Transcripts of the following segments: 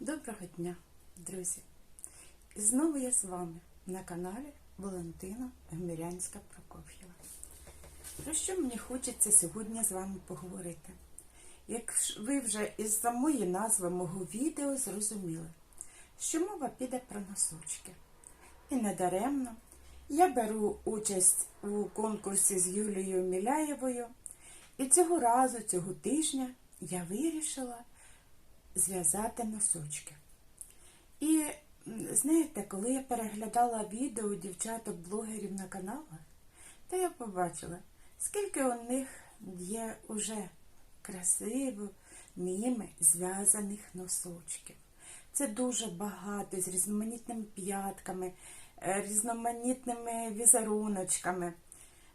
Доброго дня, друзі! І знову я з вами на каналі Валентина Гмирянська Прокоф'єва. Про що мені хочеться сьогодні з вами поговорити? Як ви вже із самої назви мого відео зрозуміли, що мова піде про носочки. І недаремно я беру участь у конкурсі з Юлією Міляєвою, і цього разу, цього тижня, я вирішила зв'язати носочки. І знаєте, коли я переглядала відео дівчаток-блогерів на каналах, то я побачила, скільки у них є уже красиво ними зв'язаних носочків. Це дуже багато з різноманітними п'ятками, е, різноманітними візеруночками.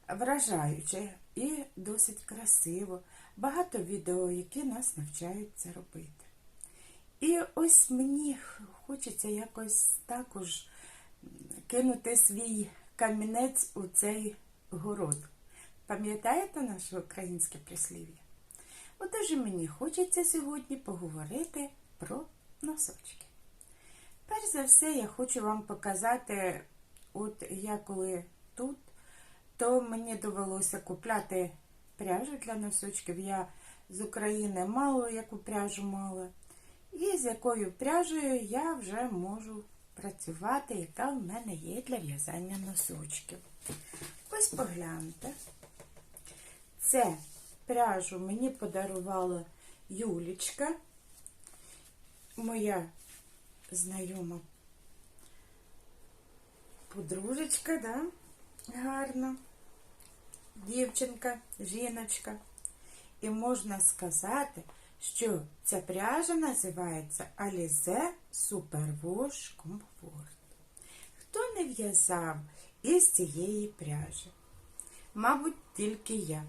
Вражаюче і досить красиво. Багато відео, які нас навчають це робити. І ось мені хочеться якось також кинути свій камінець у цей город. Пам'ятаєте наше українське прислів'я? Отож і мені хочеться сьогодні поговорити про носочки. Перш за все, я хочу вам показати, от я коли тут, то мені довелося купляти пряжу для носочків. Я з України мало яку пряжу мала. І з якою пряжею я вже можу працювати, яка в мене є для в'язання носочків. Ось погляньте. Це пряжу мені подарувала Юлічка, моя знайома подружечка, да? гарна дівчинка, жіночка. І можна сказати, що ця пряжа називається Alize Superwash Comfort. Хто не в'язав із цієї пряжі? Мабуть, тільки я.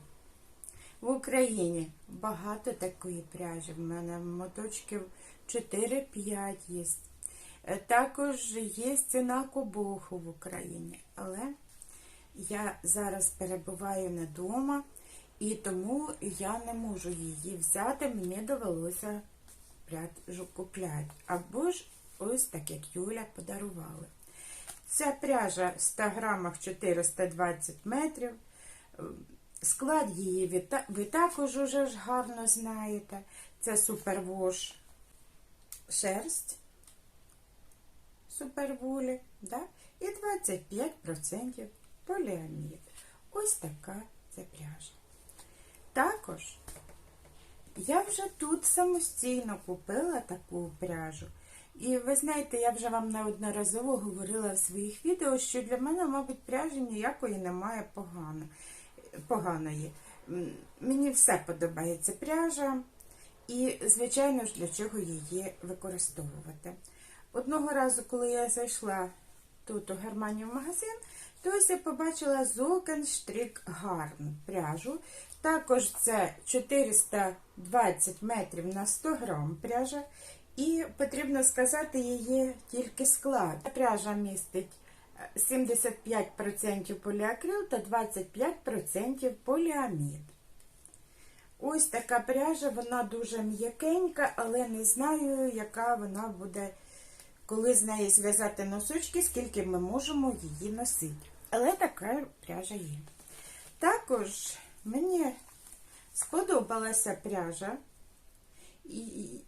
В Україні багато такої пряжі. В мене моточків 4-5 є. Е, Також є ціна кобоху в Україні. Але я зараз перебуваю не вдома, і тому я не можу її взяти. Мені довелося купляти. Або ж ось так, як Юля подарувала. Ця пряжа в 100 грамах 420 метрів. Склад її ви також уже ж гарно знаєте. Це супервош шерсть суперволі, да? і 25% поліамід. Ось така ця пряжа. Також я вже тут самостійно купила таку пряжу. І ви знаєте, я вже вам неодноразово говорила в своїх відео, що для мене, мабуть, пряжі ніякої немає погано, поганої. Мені все подобається пряжа, і, звичайно ж, для чого її використовувати. Одного разу, коли я зайшла тут у Германію в магазин, то я побачила Зокенштрік Гарн пряжу. Також це 420 метрів на 100 грам пряжа. І потрібно сказати її тільки склад. Пряжа містить е, 75% поліакрил та 25% поліамід. Ось така пряжа, вона дуже м'якенька, але не знаю, яка вона буде, коли з неї зв'язати носочки, скільки ми можемо її носити. Але така пряжа є. Також мені сподобалася пряжа, і,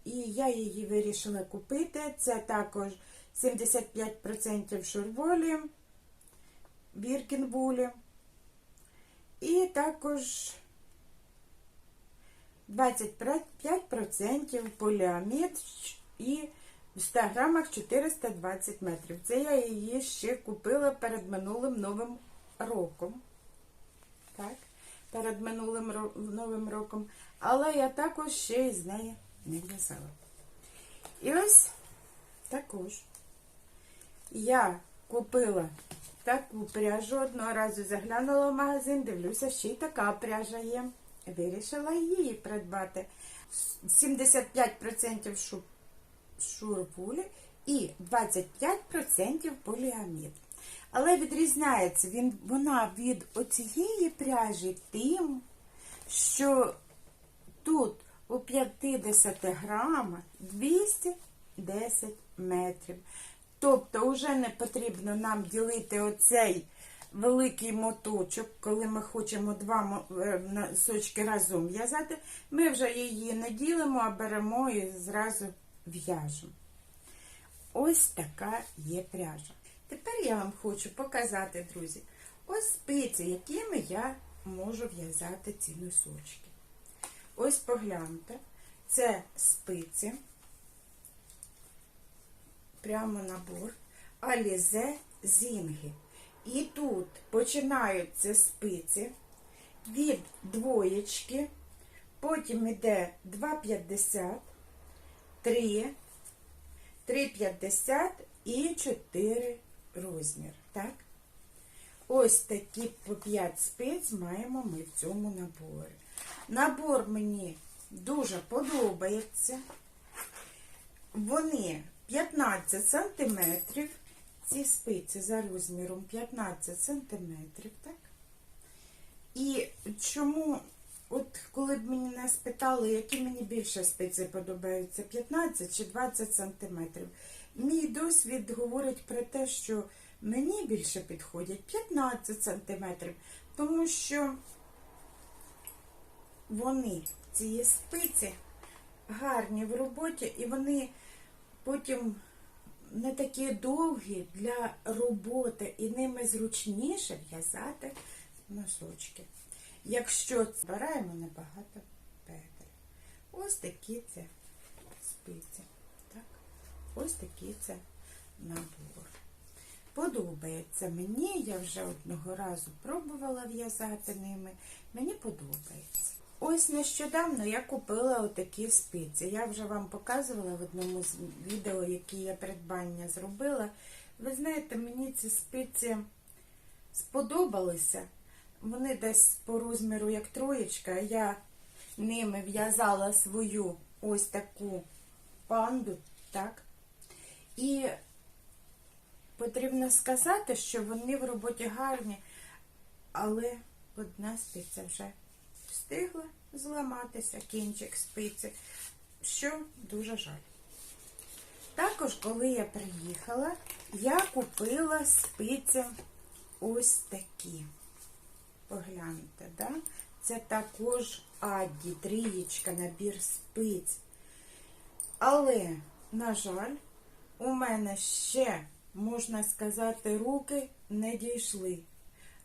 і я її вирішила купити. Це також 75% шурволі, біркінбулі. І також 25% поліамід і в 100 грамах 420 метрів. Це я її ще купила перед минулим новим роком. Так, перед минулим новим роком. Але я також ще із неї не в'язала. І ось також я купила таку пряжу. Одного разу заглянула в магазин, дивлюся, ще й така пряжа є. Вирішила її придбати. 75% шу- шурпулі і 25% поліамід. Але відрізняється він, вона від оцієї пряжі тим, що тут у у 50 грамах 210 метрів. Тобто, вже не потрібно нам ділити оцей великий моточок, коли ми хочемо два е, носочки разом в'язати. Ми вже її не ділимо, а беремо і зразу в'яжемо. Ось така є пряжа. Тепер я вам хочу показати, друзі, ось спиці, якими я можу в'язати ці носочки. Ось погляньте, це спиці, прямо набор, Алізе Зінги. І тут починаються спиці від двоєчки, потім йде 2,50, 3, 3,50 і 4 розмір. Так? Ось такі по 5 спиць маємо ми в цьому наборі. Набор мені дуже подобається. Вони 15 сантиметрів. Ці спиці за розміром 15 сантиметрів, так? І чому, от коли б мені не спитали, які мені більше спиці подобаються, 15 чи 20 сантиметрів, мій досвід говорить про те, що мені більше підходять 15 сантиметрів, тому що вони, ці спиці, гарні в роботі, і вони потім не такі довгі для роботи, і ними зручніше в'язати носочки. Якщо збираємо небагато петель. Ось такі це спиці. Так? Ось такий це набор. Подобається мені, я вже одного разу пробувала в'язати ними. Мені подобається. Ось нещодавно я купила отакі спиці. Я вже вам показувала в одному з відео, які я придбання зробила. Ви знаєте, мені ці спиці сподобалися. Вони десь по розміру як троєчка. Я ними в'язала свою ось таку панду, так? І потрібно сказати, що вони в роботі гарні, але одна спиця вже встигла зламатися, кінчик спиці, що дуже жаль. Також, коли я приїхала, я купила спиці ось такі. Погляньте, да? Це також Адді, трієчка, набір спиць. Але, на жаль, у мене ще, можна сказати, руки не дійшли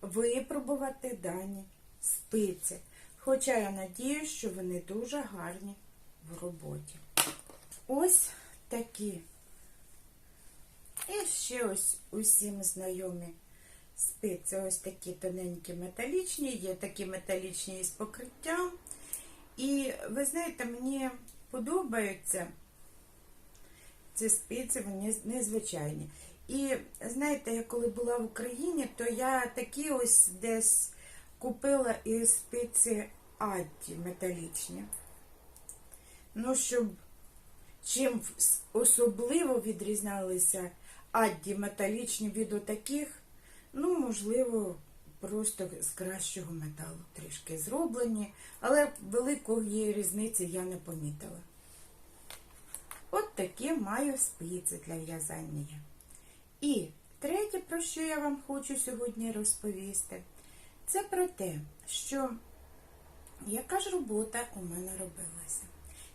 випробувати дані спиці. Хоча я надію, що вони дуже гарні в роботі. Ось такі. І ще ось усім знайомі спиці. Ось такі тоненькі металічні, є такі металічні із покриттям. І ви знаєте, мені подобаються ці спиці, вони незвичайні. І знаєте, я коли була в Україні, то я такі ось десь купила і спиці Адді металічні. Ну, щоб чим особливо відрізнялися Адді металічні від отаких, ну, можливо, просто з кращого металу трішки зроблені, але великої різниці я не помітила. От такі маю спиці для в'язання. І третє, про що я вам хочу сьогодні розповісти, це про те, що яка ж робота у мене робилася.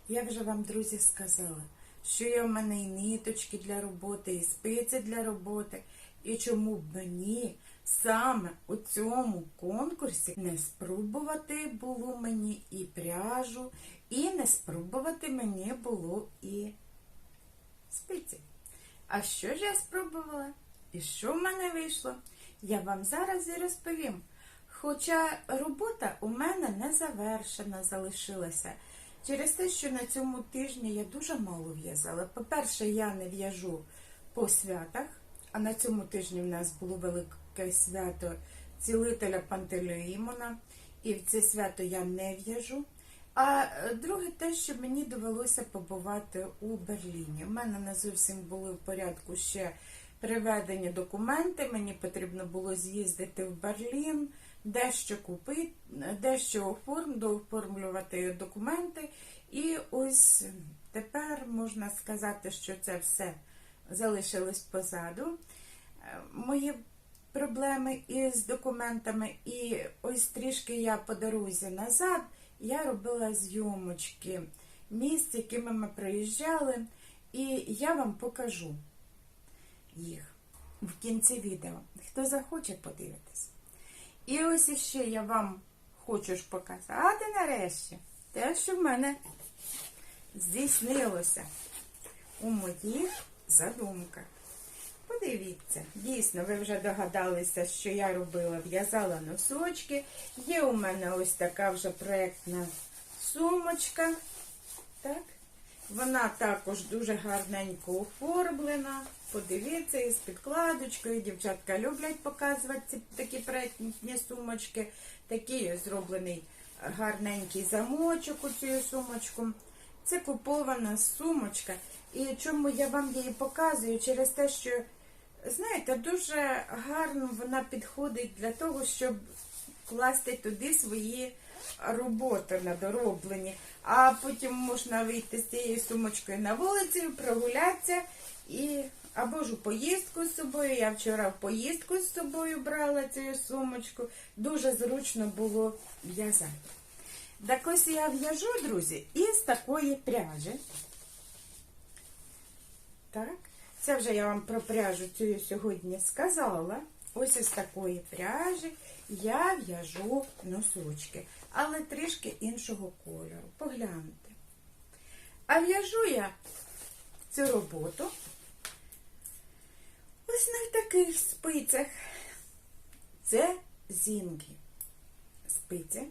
Я вже вам, друзі, сказала, що є в мене і ниточки для роботи, і спиці для роботи, і чому б мені саме у цьому конкурсі не спробувати було мені і пряжу, і не спробувати мені було і спиці. А що ж я спробувала? І що в мене вийшло? Я вам зараз і розповім. Хоча робота у мене не завершена залишилася. Через те, що на цьому тижні я дуже мало в'язала. По-перше, я не в'яжу по святах, а на цьому тижні в нас було велике свято цілителя Пантелеїмона, і в це свято я не в'яжу. А друге, те, що мені довелося побувати у Берліні. У мене не зовсім були в порядку ще приведені документи. Мені потрібно було з'їздити в Берлін, дещо купити, дещо оформ, дооформлювати документи. І ось тепер можна сказати, що це все залишилось позаду. Е, Мої проблеми із документами, і ось трішки я по дорозі назад я робила зйомочки місць, якими ми приїжджали, і я вам покажу їх в кінці відео. Хто захоче подивитись. І ось іще я вам хочу ж показати нарешті те, що в мене здійснилося у моїх задумках. Подивіться, дійсно, ви вже догадалися, що я робила, в'язала носочки. Є у мене ось така вже проєктна сумочка. Так? Вона також дуже гарненько оформлена. Подивіться, із підкладочкою. Дівчатка люблять показувати ці такі проєктні сумочки. Такий зроблений гарненький замочок у цю сумочку. Це купована сумочка. І чому я вам її показую? Через те, що, знаєте, дуже гарно вона підходить для того, щоб класти туди свої роботи надороблені. А потім можна вийти з цією сумочкою на вулицю, прогулятися і або ж у поїздку з собою. Я вчора в поїздку з собою брала цю сумочку. Дуже зручно було в'язати. Так ось я в'яжу, друзі, із такої пряжі. Так, це вже я вам про пряжу цю сьогодні сказала. Ось із такої пряжі я в'яжу носочки, але трішки іншого кольору. Погляньте. А в'яжу я цю роботу ось на таких спицях. Це зінги спиці.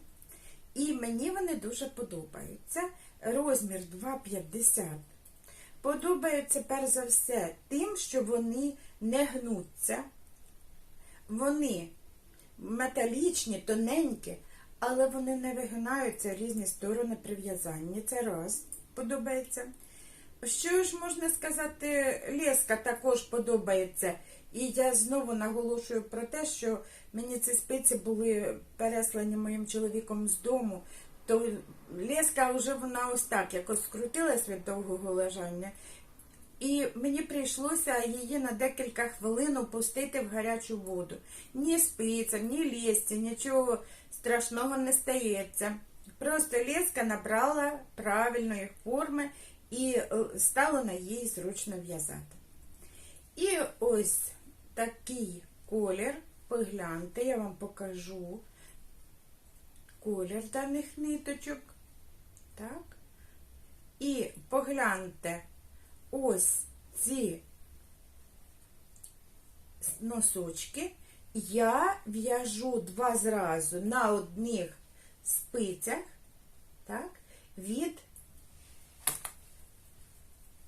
І мені вони дуже подобаються. Розмір 2,50. Подобаються, перш за все, тим, що вони не гнуться. Вони металічні, тоненькі, але вони не вигинаються різні сторони при в'язанні. Це раз подобається. Що ж можна сказати, леска також подобається. І я знову наголошую про те, що мені ці спиці були переслані моїм чоловіком з дому, то леска вже вона ось так якось скрутилась від довгого лежання. І мені прийшлося її на декілька хвилин опустити в гарячу воду. Ні спицям, ні лісці, нічого страшного не стається. Просто леска набрала правильної форми і е, стало на їй зручно в'язати. І ось такий колір, погляньте, я вам покажу колір даних ниточок. Так. І погляньте ось ці носочки. Я в'яжу два зразу на одних спицях, так, від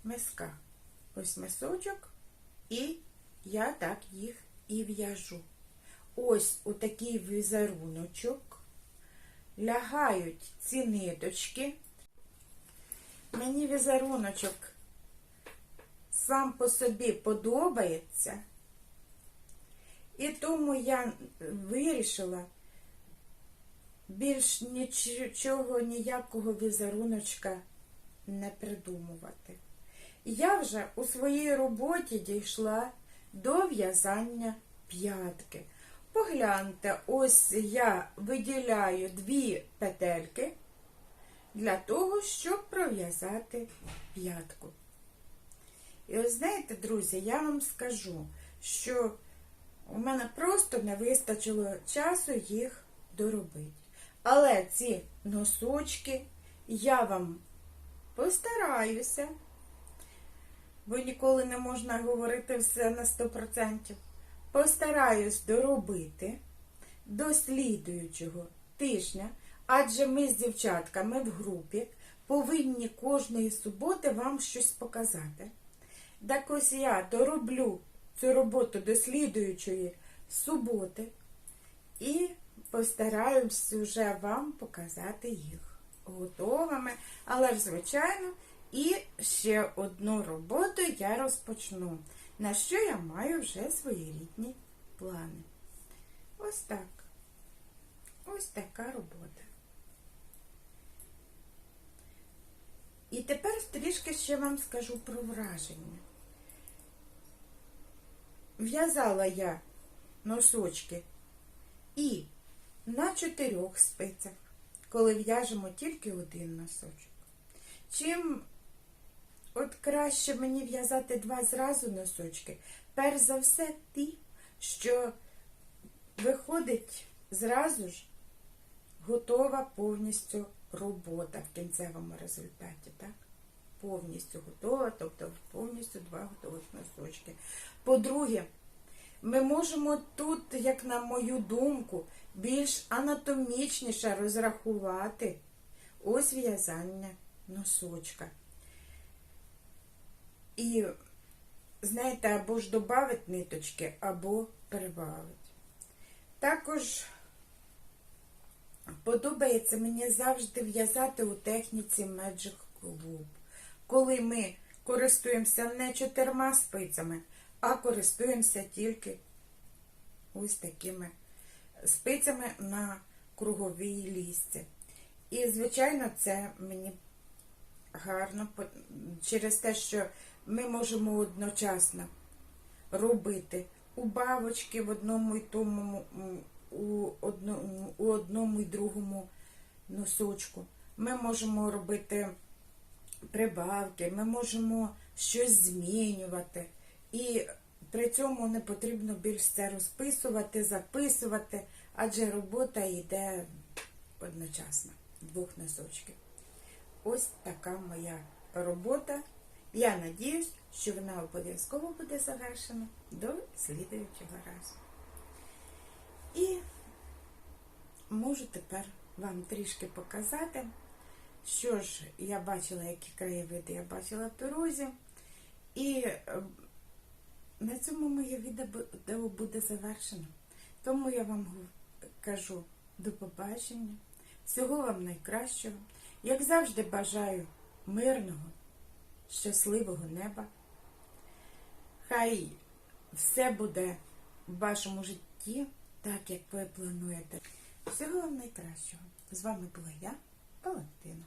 миска. Ось мисочок, і я так їх і в'яжу. Ось у такий візеруночок лягають ці ниточки. Мені візеруночок сам по собі подобається, і тому я вирішила більш нічого, ніякого візеруночка не придумувати. Я вже у своїй роботі дійшла до в'язання п'ятки. Погляньте, ось я виділяю дві петельки для того, щоб пров'язати п'ятку. І ось знаєте, друзі, я вам скажу, що у мене просто не вистачило часу їх доробити. Але ці носочки я вам постараюся, бо ніколи не можна говорити все на 100%. Постараюсь доробити до слідуючого тижня, адже ми з дівчатками в групі повинні кожної суботи вам щось показати. Так ось я дороблю цю роботу до слідуючої суботи і постараюсь вже вам показати їх готовими. Але ж, звичайно, і ще одну роботу я розпочну, на що я маю вже своєрідні плани. Ось так. Ось така робота. І тепер трішки ще вам скажу про враження. В'язала я носочки і на чотирьох спицях, коли в'яжемо тільки один носочок. Чим от краще мені в'язати два зразу носочки, перш за все ті, що виходить зразу ж готова повністю робота в кінцевому результаті, так? Повністю готова, тобто повністю два готових носочки. По-друге, ми можемо тут, як на мою думку, більш анатомічніше розрахувати ось в'язання носочка. І, знаєте, або ж додавить ниточки, або прибавить. Також подобається мені завжди в'язати у техніці Magic Club, коли ми користуємося не чотирма спицями, а користуємося тільки ось такими спицями на круговій лісці. І, звичайно, це мені гарно через те, що ми можемо одночасно робити убавочки в одному і тому, у одному, у одному і другому носочку. Ми можемо робити прибавки, ми можемо щось змінювати. І при цьому не потрібно більш це розписувати, записувати, адже робота йде одночасно, двох носочків. Ось така моя робота. Я надіюсь, що вона обов'язково буде завершена до слідуючого разу. І можу тепер вам трішки показати, що ж я бачила, які краєвиди я бачила в дорозі. І е, на цьому моє відео буде завершено. Тому я вам кажу до побачення. Всього вам найкращого. Як завжди, бажаю мирного, щасливого неба. Хай все буде в вашому житті так, як ви плануєте. Всього вам найкращого. З вами була я, Валентина.